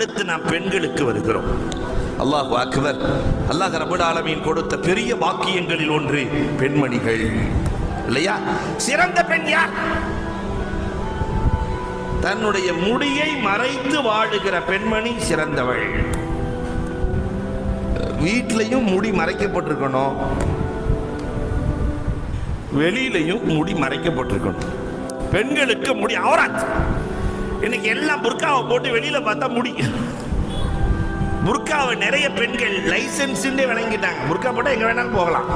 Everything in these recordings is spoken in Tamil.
அடுத்து நாம் பெண்களுக்கு வருகிறோம். அல்லாஹ் அக்பர் அல்லாஹ் ரபுல் கொடுத்த பெரிய வாக்கியங்களில் ஒன்று பெண்மணிகள். இல்லையா? சிறந்த பெண் யார்? தன்னுடைய முடியை மறைத்து வாழுகிற பெண்மணி சிறந்தவள். வீட்லயும் முடி மறைக்கப்பட்டிருக்கணும். வெளியிலையும் முடி மறைக்கப்பட்டிருக்கணும். பெண்களுக்கு முடி அவராத். இன்னைக்கு எல்லாம் புர்காவை போட்டு வெளியில பார்த்தா முடி. புர்காவை நிறைய பெண்கள் லைசன்ஸ் விளங்கிட்டாங்க புர்கா போட்டால் எங்க வேணாலும் போகலாம்.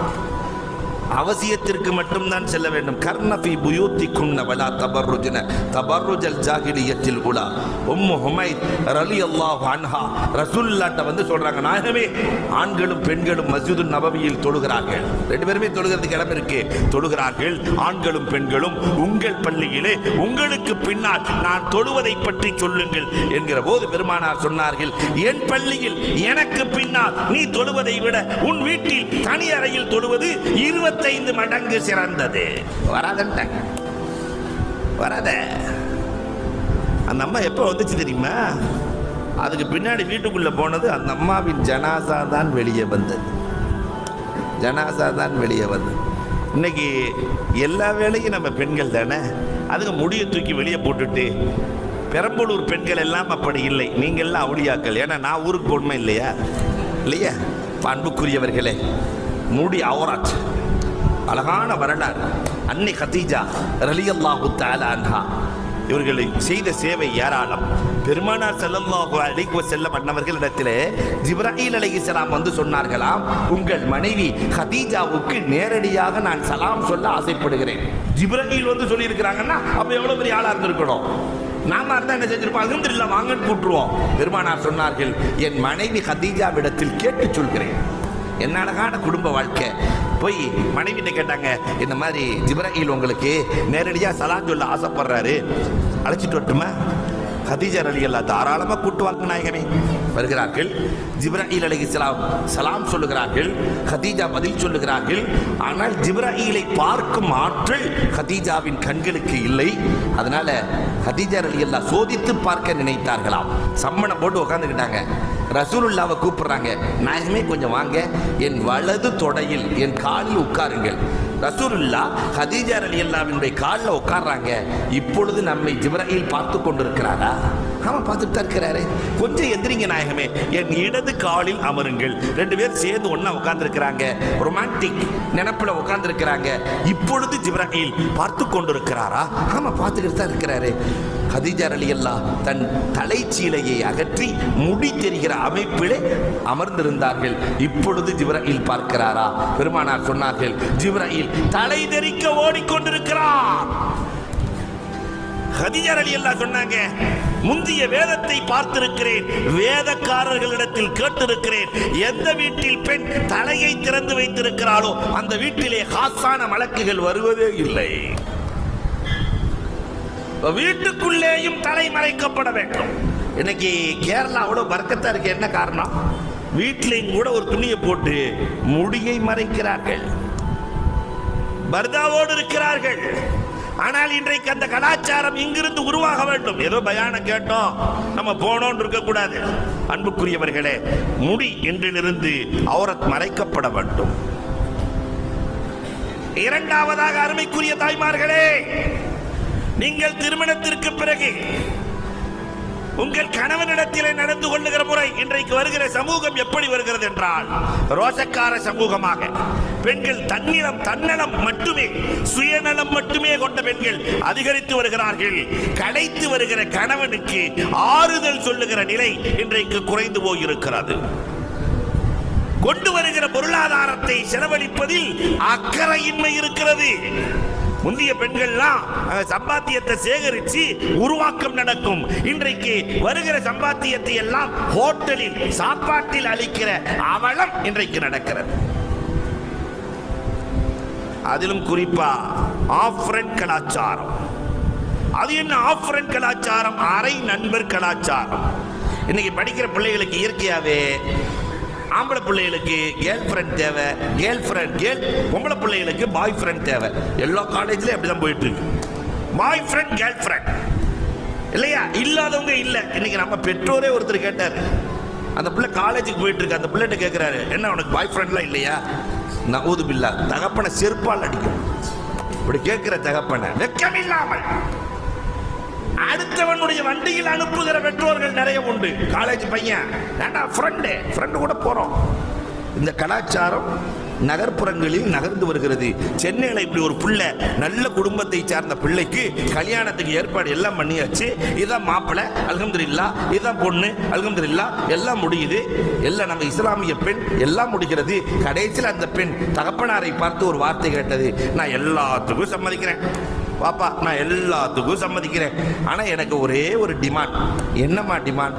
அவசியத்திற்கு மட்டும்தான் செல்ல வேண்டும். கர்ணபி புயூத்தி குன்ன வலா தபர்ருஜன. தபர்ருஜல் ஜாகிலியத்தில் உலா. உம்மு ஹுமைத் ரலி அல்லாஹ் அன்ஹா. ரசூல்லாட்ட வந்து சொல்றாங்க நாயகமே ஆண்களும் பெண்களும் மஸ்ஜிது நபவியில் தொழுகிறார்கள். ரெண்டு பேருமே தொழுகிறதுக்கு இடம் இருக்கு. தொழுகிறார்கள் ஆண்களும் பெண்களும் உங்கள் பள்ளியிலே உங்களுக்கு பின்னால் நான் தொழுவதை பற்றி சொல்லுங்கள் என்கிற போது பெருமானார் சொன்னார்கள் என் பள்ளியில் எனக்கு பின்னால் நீ தொழுவதை விட உன் வீட்டில் தனி அறையில் தொழுவது இருபது இருபத்தைந்து மடங்கு சிறந்தது. வராதன்ட்டாங்க வராத. அந்த அம்மா எப்போ வந்துச்சு தெரியுமா? அதுக்கு பின்னாடி வீட்டுக்குள்ளே போனது அந்த அம்மாவின் ஜனாசா தான் வெளியே வந்தது. ஜனாசா தான் வெளியே வந்தது. இன்னைக்கு எல்லா வேலையும் நம்ம பெண்கள் தானே? அதுக்கு முடியை தூக்கி வெளியே போட்டுட்டு பெரம்பலூர் பெண்கள் எல்லாம் அப்படி இல்லை. நீங்கள்லாம் அவளியாக்கள். ஏன்னா நான் ஊருக்கு போடணும் இல்லையா? இல்லையா? அன்புக்குரியவர்களே முடி அவராச்சு அழகான வரலாறு. அன்னை கதீஜா ரலி அல்லாஹு அன்ஹா இவர்களை செய்த சேவை ஏராளம். பெருமானார் ஸல்லல்லாஹு அலைஹி இடத்திலே ஜிப்ராஹில் அலை இஸ்லாம் வந்து சொன்னார்களாம் உங்கள் மனைவி ஹதீஜாவுக்கு நேரடியாக நான் சலாம் சொல்ல ஆசைப்படுகிறேன். ஜிப்ராஹில் வந்து சொல்லியிருக்கிறாங்கன்னா அப்போ எவ்வளோ பெரிய ஆளாக இருந்திருக்கணும்? நாம இருந்தால் என்ன செஞ்சிருப்போம்? அல்ஹம்துலில்லாஹ் வாங்கன்னு கூட்டுருவோம். பெருமானார் சொன்னார்கள் என் மனைவி ஹதீஜாவிடத்தில் கேட்டு சொல்கிறேன். என்ன அழகான குடும்ப வாழ்க்கை. போய் மனைவிட்ட கேட்டாங்க இந்த மாதிரி ஜிப்ராஹில் உங்களுக்கு நேரடியாக சலான் சொல்ல ஆசைப்படுறாரு. அழைச்சிட்டு வரட்டுமா? ஹதீஜர் அலி அல்லா தாராளமாக கூட்டுவாங்க நாயகமே வருகிறார்கள். ஜிப்ராஹில் அலி சலாம் சலாம் சொல்லுகிறார்கள். ஹதீஜா பதில் சொல்லுகிறார்கள். ஆனால் ஜிப்ராஹிலை பார்க்கும் ஆற்றல் ஹதீஜாவின் கண்களுக்கு இல்லை. அதனால ஹதீஜா அலி அல்லா சோதித்து பார்க்க நினைத்தார்களாம். சம்மணம் போட்டு உட்காந்துக்கிட்டாங்க ரசூலுல்லாவை கூப்பிடுறாங்க. நாயகமே கொஞ்சம் வாங்க. என் வலது தொடையில் என் காலில் உட்காருங்கள். ரசூலுல்லா ஹதீஜா அலி அல்லாவினுடைய காலில் உட்கார்றாங்க. இப்பொழுது நம்மை ஜிப்ராயில் பார்த்து கொண்டிருக்கிறாரா? ஆமா பார்த்துட்டு தான் இருக்கிறாரு. கொஞ்சம் எந்திரிங்க நாயகமே. என் இடது காலில் அமருங்கள். ரெண்டு பேர் சேர்ந்து ஒண்ணா உட்கார்ந்துருக்கிறாங்க. ரொமான்டிக் நினப்புல உட்கார்ந்துருக்கிறாங்க. இப்பொழுது ஜிப்ராயில் பார்த்து கொண்டிருக்கிறாரா? ஆமா பார்த்துக்கிட்டு தான் இருக்கிறாரு. ஹதீஜா அலி அல்லா தன் தலைச்சீலையை அகற்றி முடி தெரிகிற அமைப்பிலே அமர்ந்திருந்தார்கள். இப்பொழுது ஜிப்ராயில் பார்க்கிறாரா? பெருமானார் சொன்னார்கள் ஜிப்ராயில் தலை தெரிக்க ஓடிக்கொண்டிருக்கிறார். ஹதிஜர் அலி அல்லா சொன்னாங்க முந்திய வேதத்தை பார்த்திருக்கிறேன். வேதக்காரர்களிடத்தில் கேட்டிருக்கிறேன். எந்த வீட்டில் பெண் தலையை திறந்து வைத்திருக்கிறாளோ அந்த வீட்டிலே ஹாசான வழக்குகள் வருவதே இல்லை. வீட்டுக்குள்ளேயும் தலை மறைக்கப்பட வேண்டும். இன்னைக்கு கேரளாவோட வர்க்கத்தா இருக்கு. என்ன காரணம்? வீட்டிலையும் கூட ஒரு துணியை போட்டு முடியை மறைக்கிறார்கள். பர்தாவோடு இருக்கிறார்கள். ஆனால் இன்றைக்கு அந்த கலாச்சாரம் இங்கிருந்து உருவாக வேண்டும். ஏதோ பயானம் கேட்டோம். நம்ம போனோம் இருக்கக்கூடாது. அன்புக்குரியவர்களே முடி என்றிலிருந்து அவரத் மறைக்கப்பட வேண்டும். இரண்டாவதாக அருமைக்குரிய தாய்மார்களே நீங்கள் திருமணத்திற்கு பிறகு உங்கள் கணவனிடத்திலே நடந்து கொள்ளுகிற முறை இன்றைக்கு வருகிற சமூகம் எப்படி வருகிறது என்றால் ரோசக்கார சமூகமாக. பெண்கள் தன்னிலம் தன்னலம் மட்டுமே சுயநலம் மட்டுமே கொண்ட பெண்கள் அதிகரித்து வருகிறார்கள். களைத்து வருகிற கணவனுக்கு ஆறுதல் சொல்லுகிற நிலை இன்றைக்கு குறைந்து போயிருக்கிறது. கொண்டு வருகிற பொருளாதாரத்தை செலவழிப்பதில் அக்கறையின்மை இருக்கிறது. முந்தைய பெண்கள்லாம் சம்பாத்தியத்தை சேகரித்து உருவாக்கம் நடக்கும். இன்றைக்கு வருகிற சம்பாத்தியத்தை எல்லாம் ஹோட்டலில் சாப்பாட்டில் அளிக்கிற அவலம் இன்றைக்கு நடக்கிறது. அதிலும் குறிப்பா ஆஃப்ரன் கலாச்சாரம். அது என்ன ஆஃப்ரன் கலாச்சாரம்? அரை நண்பர் கலாச்சாரம். இன்னைக்கு படிக்கிற பிள்ளைகளுக்கு இயற்கையாவே ஆம்பளை பிள்ளைகளுக்கு கேர்ள் ஃப்ரெண்ட் தேவை கேர்ள் ஃப்ரெண்ட் கேர்ள் பொம்பளை பிள்ளைகளுக்கு பாய் ஃப்ரெண்ட் தேவை. எல்லா காலேஜ்லயும் அப்படிதான் போயிட்டு இருக்கு. பாய் ஃப்ரெண்ட் கேர்ள் ஃப்ரெண்ட் இல்லையா? இல்லாதவங்க இல்ல. இன்னைக்கு நம்ம பெற்றோரே ஒருத்தர் கேட்டாரு. அந்த பிள்ளை காலேஜுக்கு போயிட்டு இருக்கு. அந்த பிள்ளைகிட்ட கேட்கிறாரு என்ன உனக்கு பாய் ஃப்ரெண்ட்லாம் இல்லையா? நவூது பில்லா தகப்பனை செருப்பால் அடிக்கும். இப்படி கேட்கிற தகப்பனை வெக்கமில்லாமல் அடுத்தவனுடைய வண்டியில் அனுப்புகிற பெற்றோர்கள் நிறைய உண்டு. காலேஜ் பையன் ஏண்டா ஃப்ரெண்டு ஃப்ரெண்டு கூட போகிறோம் இந்த கலாச்சாரம் நகர்ப்புறங்களில் நகர்ந்து வருகிறது. சென்னையில் இப்படி ஒரு பிள்ளை நல்ல குடும்பத்தை சார்ந்த பிள்ளைக்கு கல்யாணத்துக்கு ஏற்பாடு எல்லாம் பண்ணியாச்சு. இதான் மாப்பிள்ளை அல்ஹம்துலில்லா. இதான் பொண்ணு அல்ஹம்துலில்லா. எல்லாம் முடியுது. எல்லாம் நம்ம இஸ்லாமிய பெண் எல்லாம் முடிகிறது. கடைசியில் அந்த பெண் தகப்பனாரை பார்த்து ஒரு வார்த்தை கேட்டது. நான் எல்லாத்துக்கும் சம்மதிக்கிறேன். பாப்பா நான் எல்லாத்துக்கும் சம்மதிக்கிறேன். ஆனால் எனக்கு ஒரே ஒரு டிமாண்ட் என்னம்மா டிமாண்ட்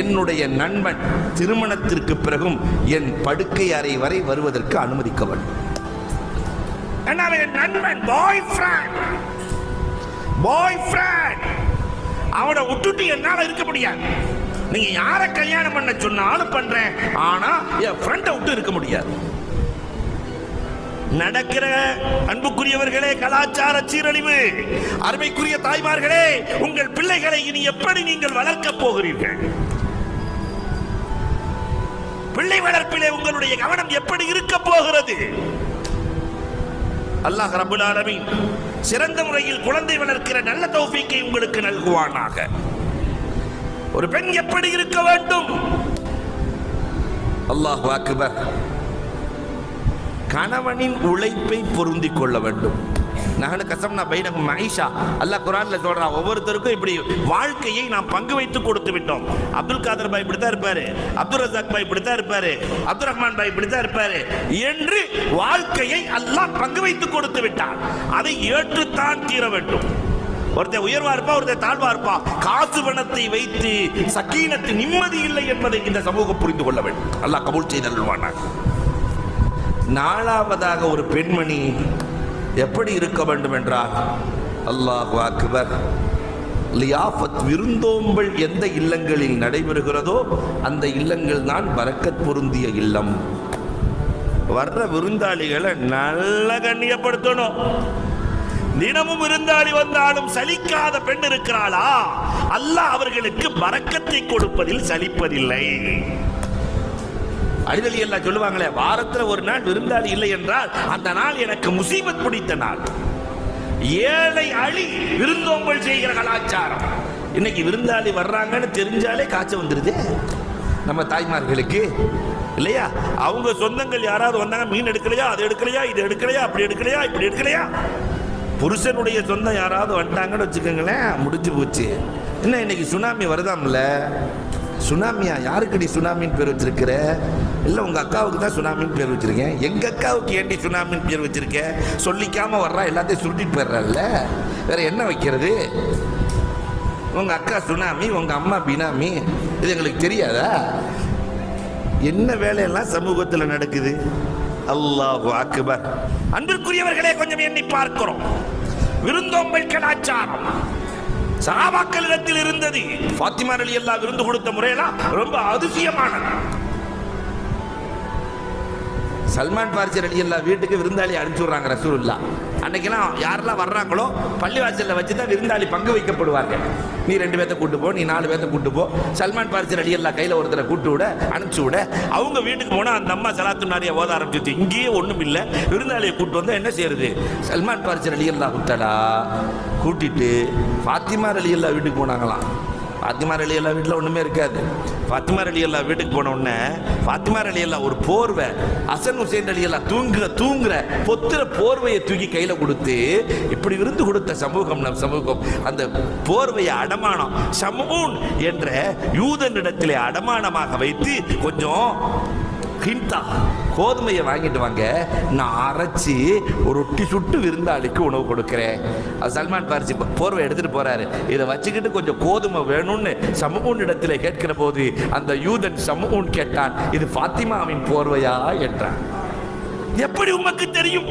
என்னுடைய நண்பன் திருமணத்திற்கு பிறகும் என் படுக்கை அறை வரை வருவதற்கு அனுமதிக்க வேண்டும். என் நண்பன் பாய் ஃப்ரெண்ட் பாய் ஃப்ரெண்ட் அவனை விட்டுட்டு என்னால இருக்க முடியாது. நீங்க யாரை கல்யாணம் பண்ண சொன்னாலும் பண்றேன். ஆனா என் ஃப்ரெண்டை விட்டு இருக்க முடியாது. நடக்கிற அன்புக்குரியவர்களே கலாச்சார சீரழிவு அருமைக்குரிய தாய்மார்களே உங்கள் பிள்ளைகளை இனி எப்படி நீங்கள் வளர்க்கப் போகிறீர்கள்? பிள்ளை வளர்ப்பிலே உங்களுடைய கவனம் எப்படி இருக்க போகிறது? அல்லாஹ் ரபுல் ஆலமின் சிறந்த முறையில் குழந்தை வளர்க்கிற நல்ல தௌஃபீக்கை உங்களுக்கு நல்குவானாக. ஒரு பெண் எப்படி இருக்க வேண்டும்? அல்லாஹ் அக்பர். கணவனின் உழைப்பை பொருந்திக் கொள்ள வேண்டும். நகனு கசம்னா பைனகும் மகிஷா. அல்லாஹ் குரான்ல சொல்றான் ஒவ்வொருத்தருக்கும் இப்படி வாழ்க்கையை நாம் பங்கு வைத்து கொடுத்து விட்டோம். அப்துல் காதர் பாய் இப்படித்தான் இருப்பாரு. அப்துல் ரசாக் பாய் இப்படித்தான் இருப்பாரு. அப்துல் ரஹ்மான் பாய் இப்படித்தான் இருப்பாரு. என்று வாழ்க்கையை அல்லாஹ் பங்கு வைத்து கொடுத்து விட்டான். அதை ஏற்றுத்தான் தீர வேண்டும். ஒருத்தன் உயர்வா இருப்பா ஒருத்தர் தாழ்வா இருப்பா. காசு பணத்தை வைத்து சக்கீனத்து நிம்மதி இல்லை என்பதை இந்த சமூகம் புரிந்து கொள்ள வேண்டும். அல்லாஹ் கபூல் செய்தல்வானாக நாலாவதாக ஒரு பெண்மணி எப்படி இருக்க வேண்டும் என்றால் அல்லாஹ் அக்பர் லியாஃபத் விருந்தோம்பல் எந்த இல்லங்களில் நடைபெறுகிறதோ அந்த இல்லங்கள் தான் வரக்கத் பொருந்திய இல்லம். வர்ற விருந்தாளிகளை நல்ல கண்ணியப்படுத்தணும். தினமும் விருந்தாளி வந்தாலும் சலிக்காத பெண் இருக்கிறாளா? அல்லாஹ் அவர்களுக்கு பரக்கத்தை கொடுப்பதில் சலிப்பதில்லை. அடிதலி எல்லாம் சொல்லுவாங்களே வாரத்தில் ஒரு நாள் விருந்தாளி இல்லை என்றால் அந்த நாள் எனக்கு முசீபத் பிடித்த நாள். ஏழை அழி விருந்தோம்பல் செய்கிற கலாச்சாரம். இன்னைக்கு விருந்தாளி வர்றாங்கன்னு தெரிஞ்சாலே காய்ச்சல் வந்துருது. நம்ம தாய்மார்களுக்கு இல்லையா? அவங்க சொந்தங்கள் யாராவது வந்தாங்க மீன் எடுக்கலையா அது எடுக்கலையா இது எடுக்கலையா அப்படி எடுக்கலையா இப்படி எடுக்கலையா? புருஷனுடைய சொந்தம் யாராவது வந்துட்டாங்கன்னு வச்சுக்கோங்களேன் முடிஞ்சு போச்சு. என்ன இன்னைக்கு சுனாமி வருதாம்ல? சுனாமியா யாருக்கடி சுனாமின்னு பேர் வச்சிருக்கிற? இல்லை உங்க அக்காவுக்கு தான் சுனாமின்னு பேர் வச்சிருக்கேன். எங்க அக்காவுக்கு ஏண்டி சுனாமின்னு பேர் வச்சிருக்கேன் சொல்லிக்காம வர்றா எல்லாத்தையும் சுருட்டிட்டு போயிடுறல்ல வேற என்ன வைக்கிறது? உங்க அக்கா சுனாமி உங்க அம்மா பினாமி இது எங்களுக்கு தெரியாதா? என்ன வேலையெல்லாம் சமூகத்தில் நடக்குது? அல்லாஹு அக்பர். அன்பிற்குரியவர்களே கொஞ்சம் எண்ணி பார்க்கிறோம். விருந்தோம்பல் கலாச்சாரம். சகாபாக்களிடத்தில் இருந்தது. பாத்திமா அலி அல்லா விருந்து கொடுத்த முறையெல்லாம் ரொம்ப அதிசயமானது. சல்மான் பார்சி அலி அல்லா வீட்டுக்கு விருந்தாளி அனுப்பிச்சு விடுறாங்க ரசூல்லா அன்னைக்கெல்லாம் யாரெல்லாம் வர்றாங்களோ பள்ளிவாசலில் வச்சு தான் விருந்தாளி பங்கு வைக்கப்படுவாங்க. நீ ரெண்டு பேர்த்த கூட்டு போ நீ நாலு பேர்த்த கூட்டு போ. சல்மான் பாரிசர் அடியெல்லாம் கையில் ஒருத்தரை கூட்டு விட அனுப்பிச்சு விட. அவங்க வீட்டுக்கு போனால் அந்த அம்மா சலாத்து நாரிய ஓத ஆரம்பிச்சு இங்கேயே ஒன்றும் இல்லை. விருந்தாளியை கூட்டு வந்தால் என்ன செய்யறது? சல்மான் பாரிசர் அலி அல்லா கூட்டடா கூட்டிட்டு ஃபாத்திமார் அலி அல்லா வீட்டுக்கு போனாங்களாம். ஃபாத்திமார் அலி அல்லா வீட்டில் ஒன்றுமே இருக்காது. ஃபாத்திமார் அலி அல்லா வீட்டுக்கு போன உடனே ஃபாத்திமார் அலி அல்லா ஒரு போர்வை அசன் ஹுசேன் அலி அல்லா தூங்குற தூங்குற பொத்துற போர்வையை தூக்கி கையில் கொடுத்து இப்படி விருந்து கொடுத்த சமூகம் நம் சமூகம் அந்த போர்வையை அடமானம் சமூன் என்ற யூதனிடத்திலே அடமானமாக வைத்து கொஞ்சம் ஹிண்டா. கோதுமையை வாங்கிட்டு வாங்க. நான் அரைச்சி ஒரு ரொட்டி சுட்டு விருந்தாளிக்கு உணவு கொடுக்குறேன். அது சல்மான் பாரிசி போர்வை எடுத்துட்டு போறாரு. இதை வச்சுக்கிட்டு கொஞ்சம் கோதுமை வேணும்னு சமூன் இடத்துல கேட்கிற போது அந்த யூதன் சமூன் கேட்டான் இது ஃபாத்திமாவின் போர்வையா? என்றான். எப்படி உமக்கு தெரியும்?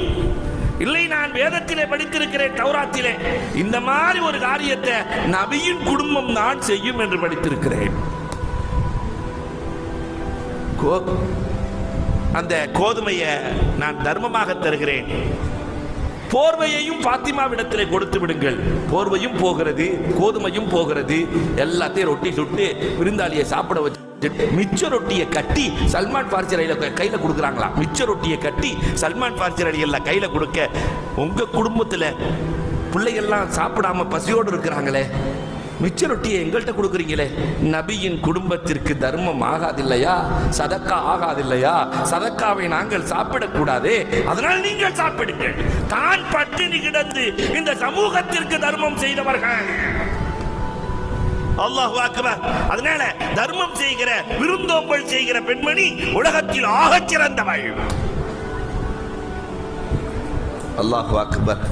இல்லை நான் வேதத்திலே படித்திருக்கிறேன் தௌராத்திலே. இந்த மாதிரி ஒரு காரியத்தை நபியின் குடும்பம் தான் செய்யும் என்று படித்திருக்கிறேன். கோ- அந்த கோதுமையை நான் தர்மமாக தருகிறேன். போர்வையையும் பாத்திமாவிடத்திலே கொடுத்து விடுங்கள். போர்வையும் போகிறது கோதுமையும் போகிறது. எல்லாத்தையும் ரொட்டி சுட்டு விருந்தாளியை சாப்பிட வச்சு மிச்ச ரொட்டியை கட்டி சல்மான் பார்சி அலியில கையில கொடுக்குறாங்களா மிச்ச ரொட்டியை கட்டி சல்மான் பார்சி அலியில கையில கொடுக்க உங்க குடும்பத்துல பிள்ளைகள்லாம் சாப்பிடாம பசியோடு இருக்கிறாங்களே மிச்ச ரொட்டியை எங்கள்கிட்ட கொடுக்குறீங்களே? நபியின் குடும்பத்திற்கு தர்மம் ஆகாதில்லையா? சதக்கா ஆகாதில்லையா? சதக்காவை நாங்கள் சாப்பிடக்கூடாதே? அதனால் நீங்கள் சாப்பிடுங்கள். தான் பட்டினி கிடந்து இந்த சமூகத்திற்கு தர்மம் செய்தவர்கள். அல்லாஹ் அக்பர். அதனால தர்மம் செய்கிற விருந்தோம்பல் செய்கிற பெண்மணி உலகத்தில் ஆகச் சிறந்தவள் அல்லாஹ் அக்பர்.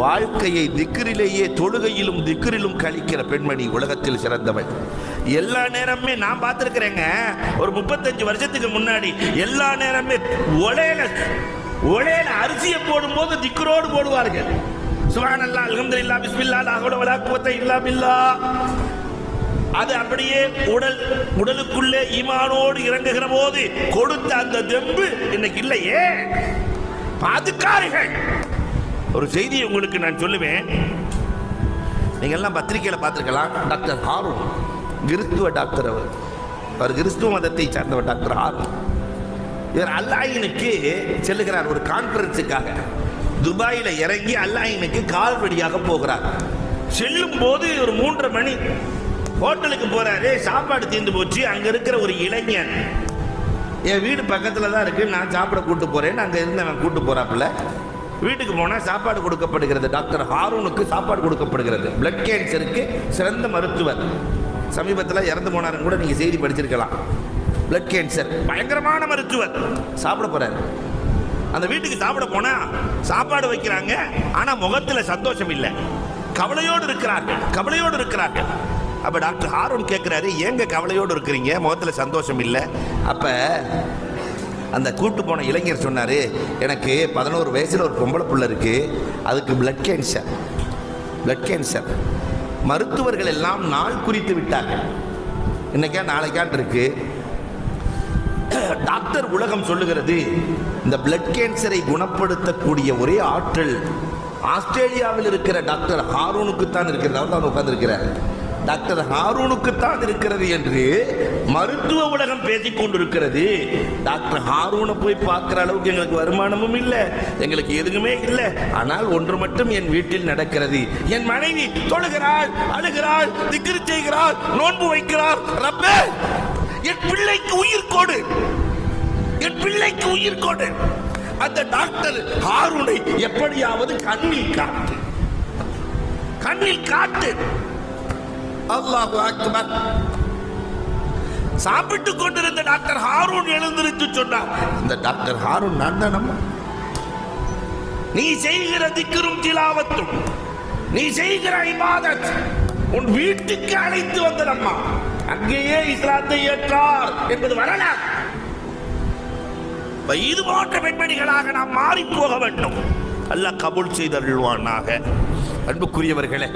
வாழ்க்கையை திக்கிரிலேயே தொழுகையிலும் திக்கிரிலும் கழிக்கிற பெண்மணி உலகத்தில் சிறந்தவள். எல்லா நேரமே நான் பார்த்துருக்கிறேங்க. ஒரு முப்பத்தஞ்சு வருஷத்துக்கு முன்னாடி எல்லா நேரமே ஒலையில ஒலையில அரிசியை போடும்போது திக்கரோடு போடுவார்கள். சுபானல்லா அல்ஹம்துலில்லாஹ் பிஸ்மில்லா லாகோட ஹவ்ல வலா குவத்த இல்லா அது அப்படியே உடல் உடலுக்குள்ளே ஈமானோடு இறங்குகிற போது கொடுத்த அந்த தெம்பு இன்னைக்கு இல்லையே. பாதுகாரிகள் ஒரு செய்தியை உங்களுக்கு நான் சொல்லுவேன். நீங்கள் எல்லாம் பத்திரிகையில பார்த்துருக்கலாம். டாக்டர் ஹாரூன் கிறிஸ்துவ டாக்டர் அவர். அவர் கிறிஸ்துவ மதத்தை சார்ந்தவர் டாக்டர் ஹாரூன். இவர் அல்லாயினுக்கு செல்லுகிறார் ஒரு கான்ஃபரன்ஸுக்காக துபாயில் இறங்கி அல்லாயினுக்கு கால் வழியாக போகிறார். செல்லும் போது ஒரு மூன்றரை மணி ஹோட்டலுக்கு போறாரு. சாப்பாடு தீர்ந்து போச்சு. அங்க இருக்கிற ஒரு இளைஞன் என் வீடு பக்கத்தில் தான் இருக்கு. நான் சாப்பிட கூட்டு போறேன் அங்க இருந்தவன் கூட்டு போறாப்புல. வீட்டுக்கு போனால் சாப்பாடு கொடுக்கப்படுகிறது. டாக்டர் ஹாரூனுக்கு சாப்பாடு கொடுக்கப்படுகிறது. பிளட் கேன்சருக்கு சிறந்த மருத்துவர். சமீபத்தில் இறந்து போனாருன்னு கூட நீங்கள் செய்தி படிச்சிருக்கலாம். பிளட் கேன்சர் பயங்கரமான மருத்துவர். சாப்பிட போகிறார் அந்த வீட்டுக்கு சாப்பிட போனால் சாப்பாடு வைக்கிறாங்க. ஆனால் முகத்தில் சந்தோஷம் இல்லை. கவலையோடு இருக்கிறார்கள். கவலையோடு இருக்கிறார்கள். அப்போ டாக்டர் ஹாரூன் கேட்குறாரு ஏங்க கவலையோடு இருக்கிறீங்க? முகத்தில் சந்தோஷம் இல்லை. அப்போ அந்த கூட்டு போன இளைஞர் சொன்னார் எனக்கு பதினோரு வயசில் ஒரு பொம்பளை புள்ள இருக்குது அதுக்கு பிளட் கேன்சர் பிளட் கேன்சர் மருத்துவர்கள் எல்லாம் நாள் குறித்து விட்டார்கள். இன்னைக்கா நாளைக்கான் இருக்கு. டாக்டர் உலகம் சொல்லுகிறது இந்த பிளட் கேன்சரை குணப்படுத்தக்கூடிய ஒரே ஆற்றல் ஆஸ்திரேலியாவில் இருக்கிற டாக்டர் ஹாரூனுக்கு தான் இருக்கிறது. அவர் தான் உட்கார்ந்திருக்கிறார். டாக்டர் ஹாரூனுக்கு தான் இருக்கிறது என்று மருத்துவ உலகம் பேசிக் கொண்டிருக்கிறது. டாக்டர் ஹாரூனை போய் பார்க்குற அளவுக்கு எங்களுக்கு வருமானமும் இல்லை எங்களுக்கு எதுவுமே இல்லை. ஆனால் ஒன்று மட்டும் என் வீட்டில் நடக்கிறது. என் மனைவி தொழுகிறாள் அழுகிறாள் திக்கிரி செய்கிறாள் நோன்பு வைக்கிறாள். ரப்ப என் பிள்ளைக்கு உயிர் கொடு. என் பிள்ளைக்கு உயிர் கொடு. அந்த டாக்டர் ஹாரூனை எப்படியாவது கண்ணில் காட்டு. கண்ணில் காட்டு. அல்லாஹு அக்பர். சாப்பிட்டு கொண்டிருந்த டாக்டர் ஹாரூன் எழுந்திருச்சு சொன்னார் இந்த டாக்டர் ஹாரூன் நான் தானம்மா? நீ செய்கிற திக்கரும் திலாவத்தும் நீ செய்கிற இபாதத் உன் வீட்டுக்கு அழைத்து வந்தனம்மா அங்கேயே இஸ்லாத்தை ஏற்றார் என்பது வரலாறு. இது போன்ற பெண்மணிகளாக நாம் மாறி போக வேண்டும். அல்லாஹ் கபூல் செய்தருள்வானாக. அன்புக்குரியவர்களே